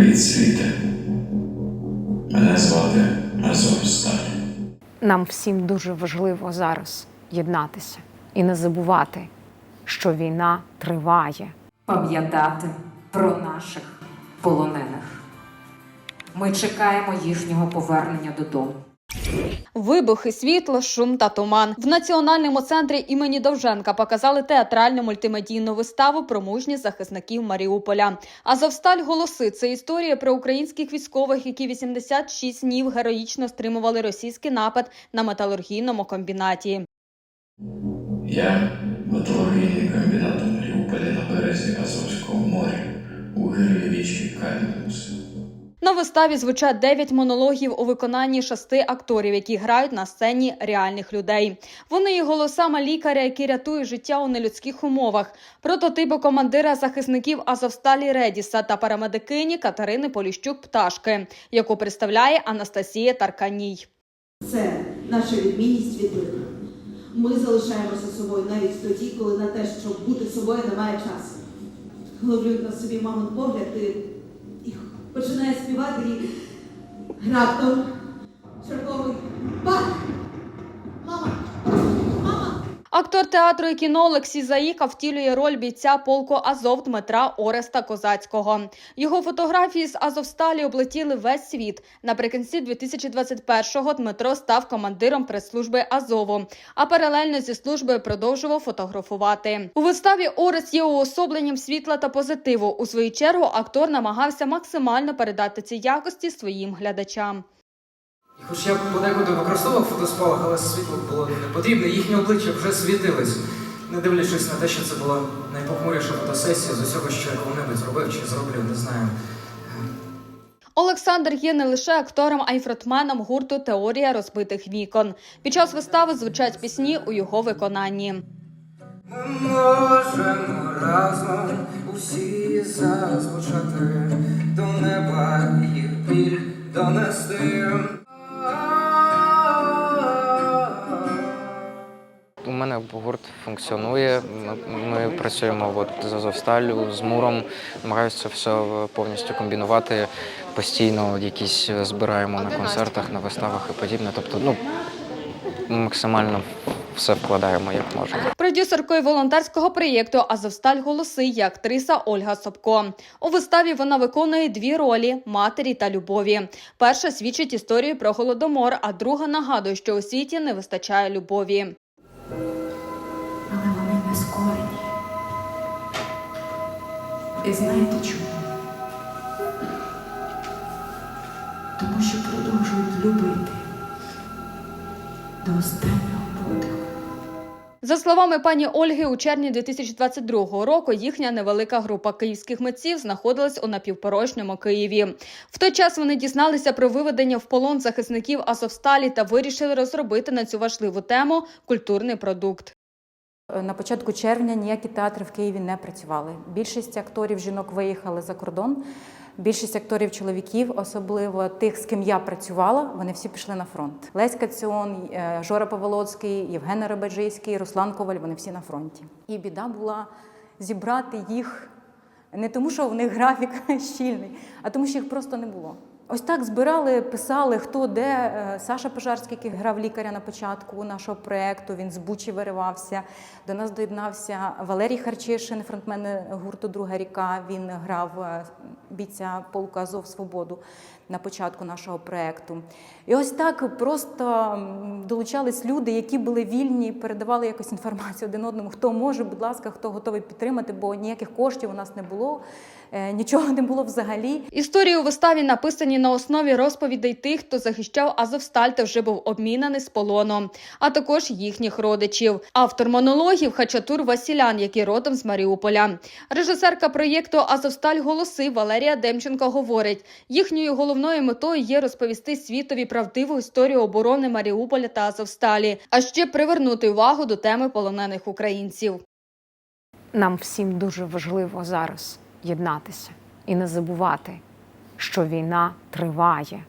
Привіт, світе. Мене звати Азовсталь. Нам всім дуже важливо зараз єднатися і не забувати, що війна триває. пам'ятати про наших полонених. Ми чекаємо їхнього повернення додому. Вибухи, світло, шум та туман в національному центрі імені Довженка показали театральну мультимедійну виставу про мужність захисників Маріуполя. Азовсталь голоси це історія про українських військових, які 86 днів героїчно стримували російський напад на металургійному комбінаті. Я металургійний комбінат у Маріуполі на березі Азовського моря у гирлі Кальмус. На виставі звучать дев'ять монологів у виконанні шести акторів, які грають на сцені реальних людей. Вони є голосами лікаря, які рятують життя у нелюдських умовах, прототипи командира захисників Азовсталі Редіса та парамедикині Катерини Поліщук Пташки, яку представляє Анастасія Тарканій. Це наша відмінність від них. Ми залишаємося собою навіть тоді, коли на те, щоб бути собою, немає часу. Ловлю на собі мамин погляд і починає співати і раптом черговий бах! Актор театру і кіно Олексій Заїка втілює роль бійця полку Азов Дмитра Ореста Козацького. Його фотографії з Азовсталі облетіли весь світ. Наприкінці 2021-го Дмитро став командиром прес-служби Азову, а паралельно зі службою продовжував фотографувати. У виставі Орест є уособленням світла та позитиву. У свою чергу актор намагався максимально передати ці якості своїм глядачам. І хоч я подекуди використовував фотоспалах, але світло було не потрібне, їхні обличчя вже світились, не дивлячись на те, що це була найпохмуріша фотосесія з усього, що я коли-небудь зробив чи зроблю, не знаю. Олександр є не лише актором, а й фронтменом гурту Теорія розбитих вікон. Під час вистави звучать пісні у його виконанні. Ми можемо разом усі зазвучати до неба їх біль донести. Функціонує. Ми, працюємо от з Азовсталю, з Муром. Намагаюся все повністю комбінувати. Постійно якісь збираємо на концертах, на виставах і подібне. Тобто, ну максимально все вкладаємо як можемо. Продюсеркою волонтерського проєкту Азовсталь голоси є актриса Ольга Собко. У виставі вона виконує дві ролі матері та любові. Перша свідчить історію про голодомор, а друга нагадує, що у світі не вистачає любові. І знаєте чому? Тому що продовжують любити до останнього подиху. За словами пані Ольги, у червні 2022 року їхня невелика група київських митців знаходилась у напівпорожньому Києві. В той час вони дізналися про виведення в полон захисників Азовсталі та вирішили розробити на цю важливу тему культурний продукт. На початку червня ніякі театри в Києві не працювали. Більшість акторів жінок виїхали за кордон. Більшість акторів чоловіків, особливо тих, з ким я працювала, вони всі пішли на фронт. Лесь Каціон, е, Жора Паволоцький, Євген Ребеджийський, Руслан Коваль вони всі на фронті. І біда була зібрати їх не тому, що в них графік щільний, а тому, що їх просто не було. Ось так збирали, писали, хто де. Е, Саша Пожарський, який грав лікаря на початку нашого проєкту, він з Бучі виривався. До нас доєднався Валерій Харчишин, фронтмен гурту Друга ріка. Він грав е, бійця полку Азов Свободу на початку нашого проєкту. І ось так просто долучались люди, які були вільні, передавали якусь інформацію один одному, хто може, будь ласка, хто готовий підтримати, бо ніяких коштів у нас не було, е, нічого не було взагалі. Історії у виставі написані на основі розповідей тих, хто захищав Азовсталь та вже був обмінений з полоном, а також їхніх родичів. Автор монологів Хачатур Васілян, який родом з Маріуполя. Режисерка проєкту Азовсталь голоси Валерія Демченко говорить: їхньою головною метою є розповісти світові правдиву історію оборони Маріуполя та Азовсталі, а ще привернути увагу до теми полонених українців. Нам всім дуже важливо зараз єднатися і не забувати, що війна триває.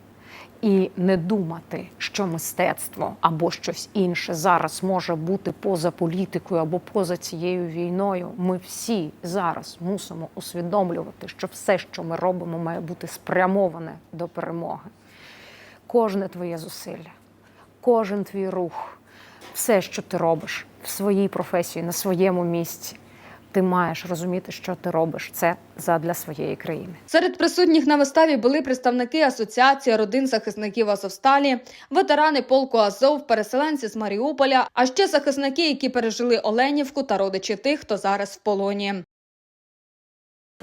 І не думати, що мистецтво або щось інше зараз може бути поза політикою або поза цією війною. Ми всі зараз мусимо усвідомлювати, що все, що ми робимо, має бути спрямоване до перемоги. Кожне твоє зусилля, кожен твій рух, все, що ти робиш в своїй професії, на своєму місці, ти маєш розуміти, що ти робиш це задля своєї країни. Серед присутніх на виставі були представники Асоціації родин захисників Азовсталі, ветерани полку Азов, переселенці з Маріуполя, а ще захисники, які пережили Оленівку та родичі тих, хто зараз в полоні.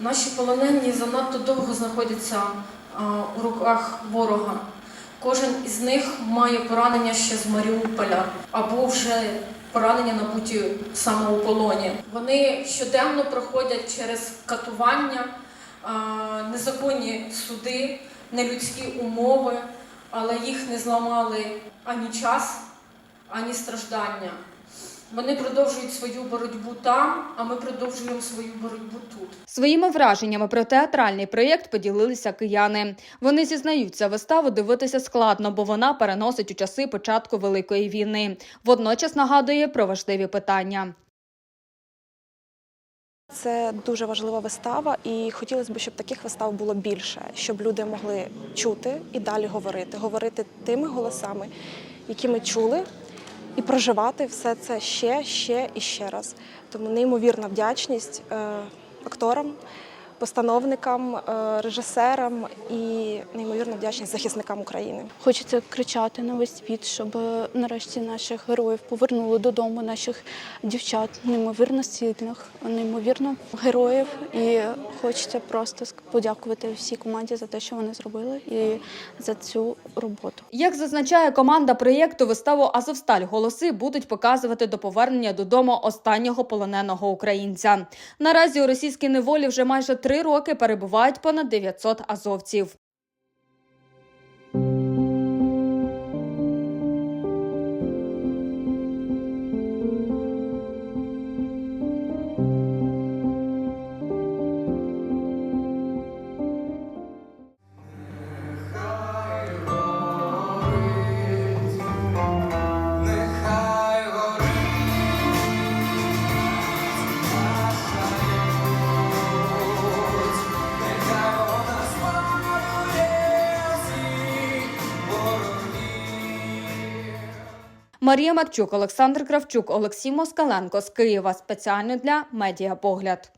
Наші полонені занадто довго знаходяться у руках ворога. Кожен із них має поранення ще з Маріуполя або вже поранення набуті саме у полоні. Вони щоденно проходять через катування, незаконні суди, нелюдські умови, але їх не зламали ані час, ані страждання. Вони продовжують свою боротьбу там, а ми продовжуємо свою боротьбу тут. Своїми враженнями про театральний проєкт поділилися кияни. Вони зізнаються, виставу дивитися складно, бо вона переносить у часи початку Великої війни. Водночас нагадує про важливі питання. Це дуже важлива вистава, і хотілося б, щоб таких вистав було більше, щоб люди могли чути і далі говорити, говорити тими голосами, які ми чули, і проживати все це ще, ще і ще раз. Тому неймовірна вдячність е, акторам, постановникам, е, режисерам і неймовірна вдячність захисникам України. Хочеться кричати на весь світ, щоб нарешті наших героїв повернули додому, наших дівчат, неймовірно сильних, неймовірно героїв. І хочеться просто подякувати всій команді за те, що вони зробили, і за цю роботу. Як зазначає команда проєкту, виставу Азовсталь голоси будуть показувати до повернення додому останнього полоненого українця. Наразі у російській неволі вже майже три роки перебувають понад 900 азовців. Марія Марчук, Олександр Кравчук, Олексій Москаленко з Києва спеціально для Медіапогляд.